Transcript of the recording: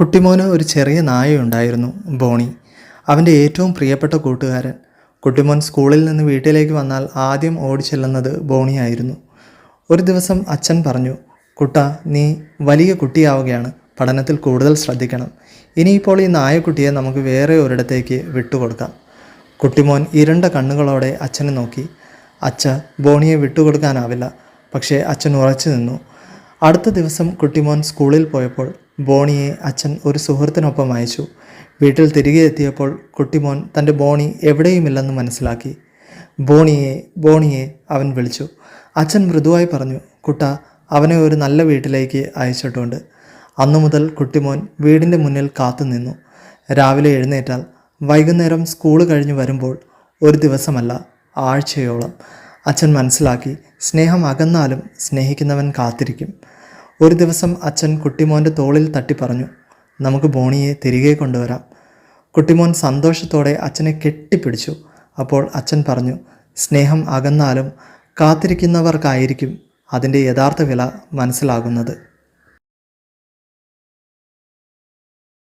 കുട്ടിമോന് ഒരു ചെറിയ നായയുണ്ടായിരുന്നു ബോണി. അവന്റെ ഏറ്റവും പ്രിയപ്പെട്ട കൂട്ടുകാരൻ. കുട്ടിമോൻ സ്കൂളിൽ നിന്ന് വീട്ടിലേക്ക് വന്നാൽ ആദ്യം ഓടിച്ചെല്ലുന്നത് ബോണിയായിരുന്നു. ഒരു ദിവസം അച്ഛൻ പറഞ്ഞു കുട്ട നീ വലിയ കുട്ടിയാവുകയാണ്. പഠനത്തിൽ കൂടുതൽ ശ്രദ്ധിക്കണം. ഇനിയിപ്പോൾ ഈ നായക്കുട്ടിയെ നമുക്ക് വേറെ ഒരിടത്തേക്ക് വിട്ടുകൊടുക്കാം. കുട്ടിമോൻ ഇരണ്ട കണ്ണുകളോടെ അച്ഛനെ നോക്കി. അച്ഛ ബോണിയെ വിട്ടുകൊടുക്കാനാവില്ല. പക്ഷേ അച്ഛൻ ഉറച്ചു നിന്നു. അടുത്ത ദിവസം കുട്ടിമോൻ സ്കൂളിൽ പോയപ്പോൾ ബോണിയെ അച്ഛൻ ഒരു സുഹൃത്തിനൊപ്പം അയച്ചു. വീട്ടിൽ തിരികെ എത്തിയപ്പോൾ കുട്ടിമോൻ തന്റെ ബോണി എവിടെയുമില്ലെന്ന് മനസ്സിലാക്കി. ബോണിയെ ബോണിയെ അവൻ വിളിച്ചു. അച്ഛൻ മൃദുവായി പറഞ്ഞു കുട്ട അവനെ ഒരു നല്ല വീട്ടിലേക്ക് അയച്ചിട്ടുണ്ട്. അന്നു മുതൽ കുട്ടിമോൻ വീടിന്റെ മുന്നിൽ കാത്തു നിന്നു. രാവിലെ എഴുന്നേറ്റാൽ വൈകുന്നേരം സ്കൂൾ കഴിഞ്ഞ് വരുമ്പോൾ ഒരു ദിവസമല്ല ആഴ്ചയോളം. അച്ഛൻ മനസ്സിലാക്കി സ്നേഹം അകന്നാലും സ്നേഹിക്കുന്നവൻ കാത്തിരിക്കും. ഒരു ദിവസം അച്ഛൻ കുട്ടിമോന്റെ തോളിൽ തട്ടി പറഞ്ഞു നമുക്ക് ബോണിയെ തിരികെ കൊണ്ടുവരാം. കുട്ടിമോൻ സന്തോഷത്തോടെ അച്ഛനെ കെട്ടിപ്പിടിച്ചു. അപ്പോൾ അച്ഛൻ പറഞ്ഞു സ്നേഹം അകന്നാലും കാത്തിരിക്കുന്നവർക്കായിരിക്കും അതിന്റെ യഥാർത്ഥ വില മനസ്സിലാകുന്നത്.